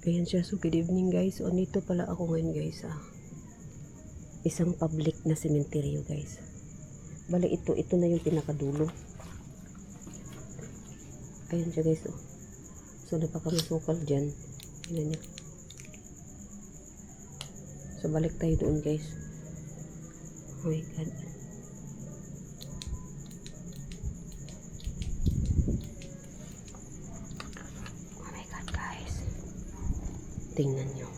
Ayan siya. So, good evening guys. So, nito pala ako ngayon guys. Ah. Isang public na sementeryo guys. Bali ito. Ito na yung pinakadulo. Ayan siya guys. Oh. So, napakamasukal dyan. Tingnan niyo. So, balik tayo doon guys. Oh my God. Oh my God guys. Tingnan nyo.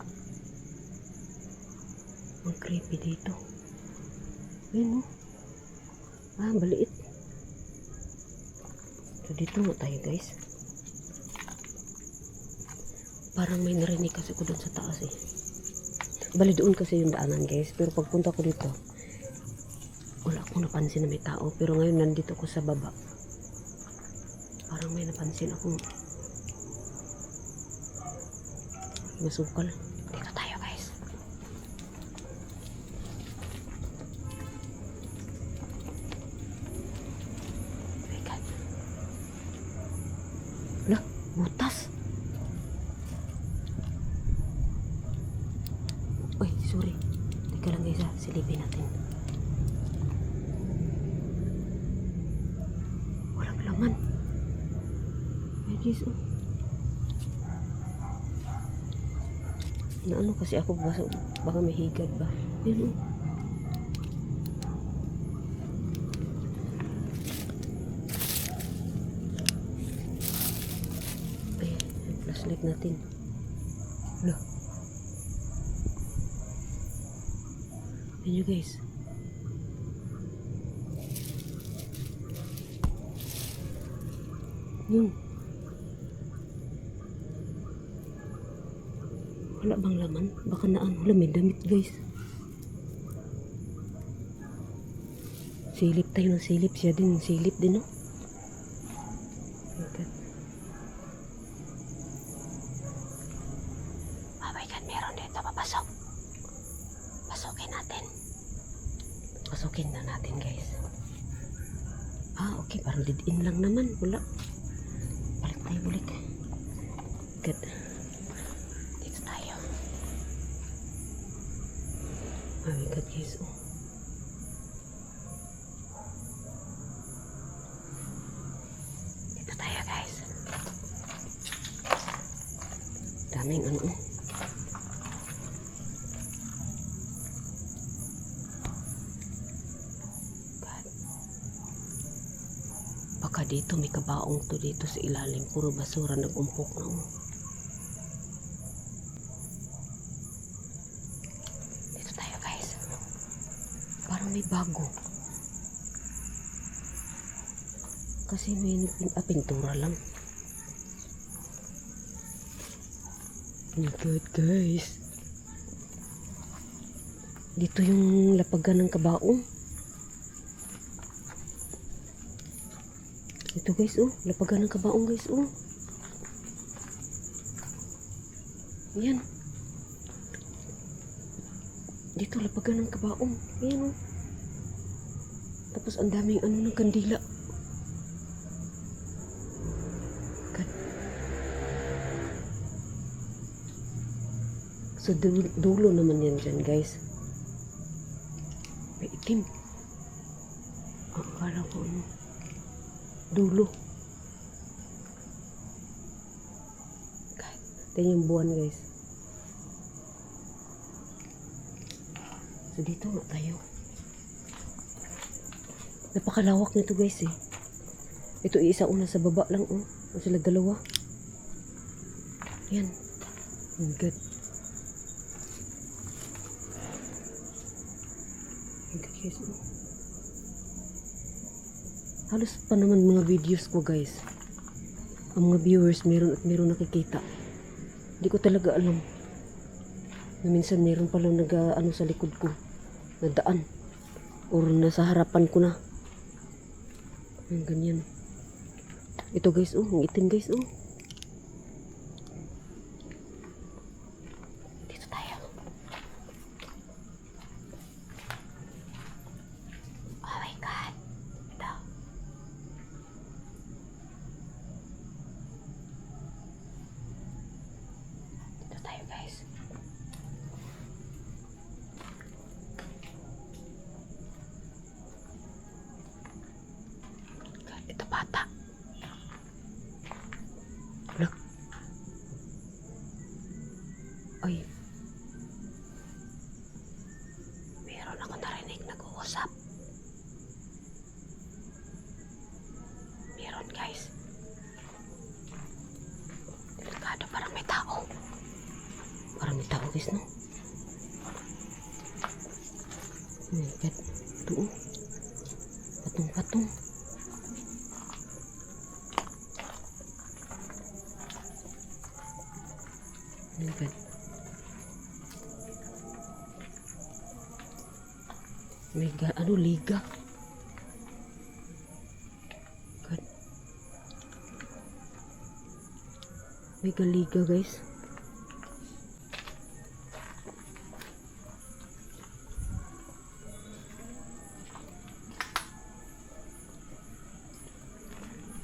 Ang creepy dito. Ayun oh. Ah, baliit. So, dito nga tayo guys. Parang may narinig kasi ko doon sa taas eh. Bali doon kasi yung daanan guys. Pero pagpunta ko dito, wala akong napansin na may tao. Pero ngayon nandito ko sa baba. Parang may napansin akong masukal. Dito tayo guys. Lah, butas. Uy, sorry. Teka lang guys ha, silipin natin. Walang laman. Ay guys, oh. Na ano kasi ako baka, baka may higad ba? Yun oh. Ay, yung flashlight natin. Lah. Yan nyo guys. Yun. Wala bang laman? Baka na ano, wala may damit guys. Silip tayo ng silip. Siya din, silip din? Oh my God. Oh my God, meron dito. Papasok. Pasukin natin. Pasukin na natin guys. Ah, okay. Parang dead in lang naman. Wala. Balik tayo, balik. Good. Dito tayo. Oh my God, guys. Oh. Dito tayo, guys. Daming ano. oh. Baka dito may kabaong to dito sa ilalim. Puro basura nag-umpok na. Oh. Dito tayo guys. Parang may bago. Kasi may ah, pintura lang. God guys. Dito yung lapagan ng kabaong. Ito guys, oh. Lapagan ng kabaong guys, oh. Yan. Dito, lapagan ng kabaong. Yan, oh. Tapos ang daming ano ng kandila. God. Sa du- dulo naman yan dyan, guys. May itim. Ang akala ko ano dulo. God, ito yung buwan guys. So dito nga tayo. Napakalawak nito guys eh. Ito isa una sa baba lang oh. O sila dalawa. Yan. Oh my God guys oh. Halos pa naman mga videos ko guys. Ang mga viewers meron at meron nakikita. Hindi ko talaga alam. Na minsan meron palang nag ano sa likod ko. Na daan. Or nasa harapan ko na. Ang ganyan. Ito guys oh. Ang itim guys oh. Guys. Delikado, parang may tao. Parang may tao guys, no? Oh my God. Ito oh. Patong-patong. Oh my God. May ga, ano, liga. May galiga guys.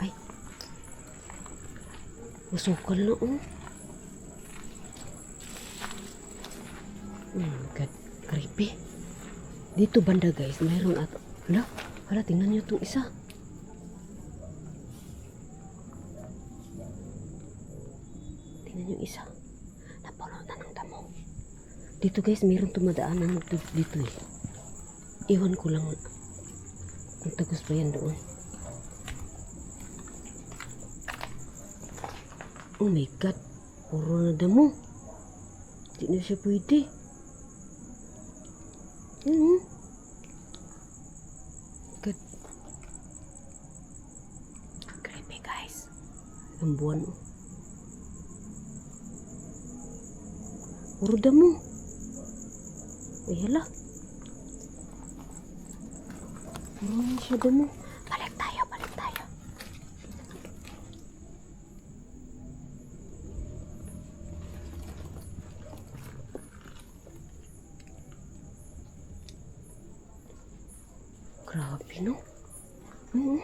Ay. Masukal na oh. Oh my God. Creepy. Dito banda guys, mayroon at... Hala, hala, tingnan nyo itong isa. Yung isa. Napuno na ng damo. Dito guys, mayroon tumadaanan dito, dito eh. Iwan ko lang kung tagos pa yan doon. Oh my God. Puro na damo. Hindi na siya pwede. Hmm. God. Creepy guys. Ang buwan oh. Puro damo. Ay hala. Puro na siya. Balik tayo, balik tayo. Grabe, no? Mm.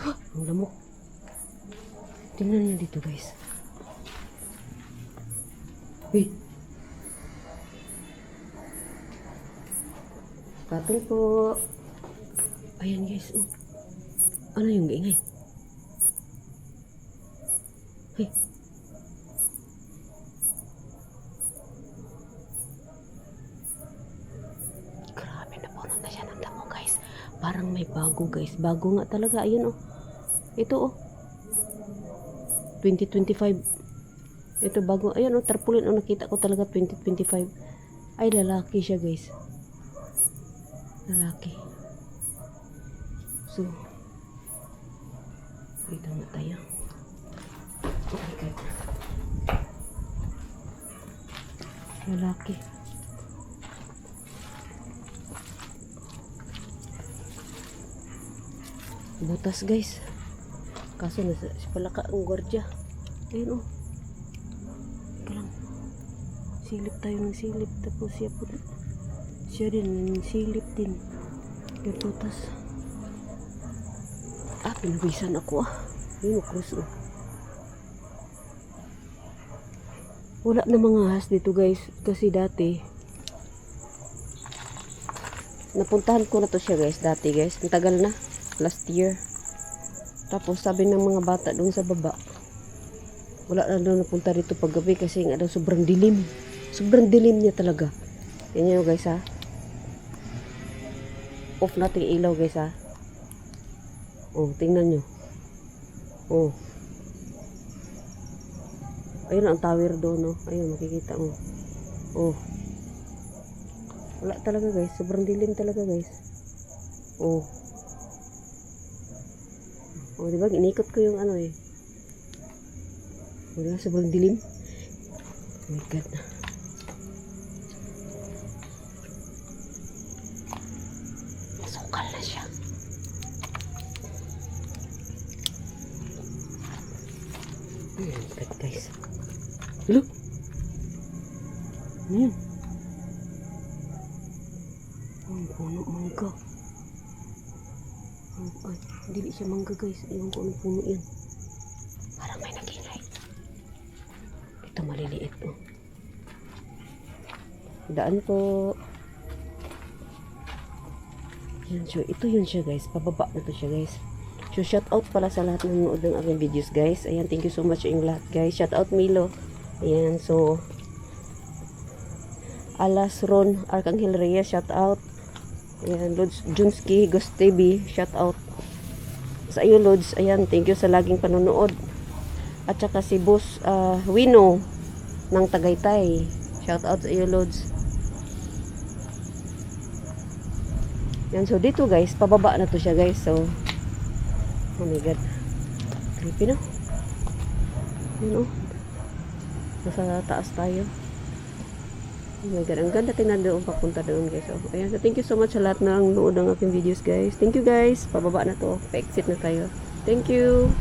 Huh, ang lamok. Tingnan niyo dito, guys. Wait. Patong po. Ayan, guys. Oh. Ano yung ingay? Hey. Grabe na puno na siya ng damo guys. Parang may bago guys. Bago nga talaga. Ayun oh. Ito oh. 2025. Ito bago. Ayun oh. Tarpaulin oh. Nakita ko talaga 2025. Ay lalaki siya guys. Lalaki. So. Dito na tayo. God. Lalaki. butas guys kaso nasa si palaka ang gwardiya ayun oh. Teka lang. Silip tayo ng silip tapos siya po siya din silip din. Yung butas ah pinawisan ako ah. Ayun oh cross oh. Wala na mga has dito guys kasi dati napuntahan ko na to siya guys dati guys. Ang tagal na last year. Tapos sabi ng mga bata doon sa baba, wala na daw napunta rito pag gabi kasi nga daw sobrang dilim. Sobrang dilim niya talaga. Yan yun guys ha. Off natin ilaw guys ha. Oh, tingnan nyo. Oh. Ayun ang tower doon no. Ayun makikita mo. Oh. Wala talaga guys. Sobrang dilim talaga guys. Oh. O, di ba? Inikot ko yung ano eh. O, di ba? Sobrang dilim. Oh my God. Sukal na siya. Oh my God, guys. Hello? Ano yun? Ang puno mangga. Ang- Ay, hindi siya mangga guys. Ewan ko anong puno yan. Parang may nagingay. Ito maliliit oh. Daan po. Yan siya. Ito yun siya guys. Pababa na to siya guys. So shout out pala sa lahat ng nanood ng aking videos guys. Ayan, thank you so much sa inyong lahat guys. Shout out Milo. Ayan, so Alas Ron Arcangel Reyes, shout out. Ayan, Lods Junski, TV, shout out. Sa iyo, Lods. Ayan, thank you sa laging panonood. At saka si Boss ah, Wino ng Tagaytay. Shout out sa iyo, Lods. Yan, so dito guys, pababa na to siya guys. So, oh my god. Creepy no? Yan oh. Nasa taas tayo. Oh my god, ang ganda tingnan doon papunta doon guys. So, ayan, so thank you so much sa lahat ng nood ng aking videos guys. Thank you guys. Pababa na to. Pa-exit na tayo. Thank you.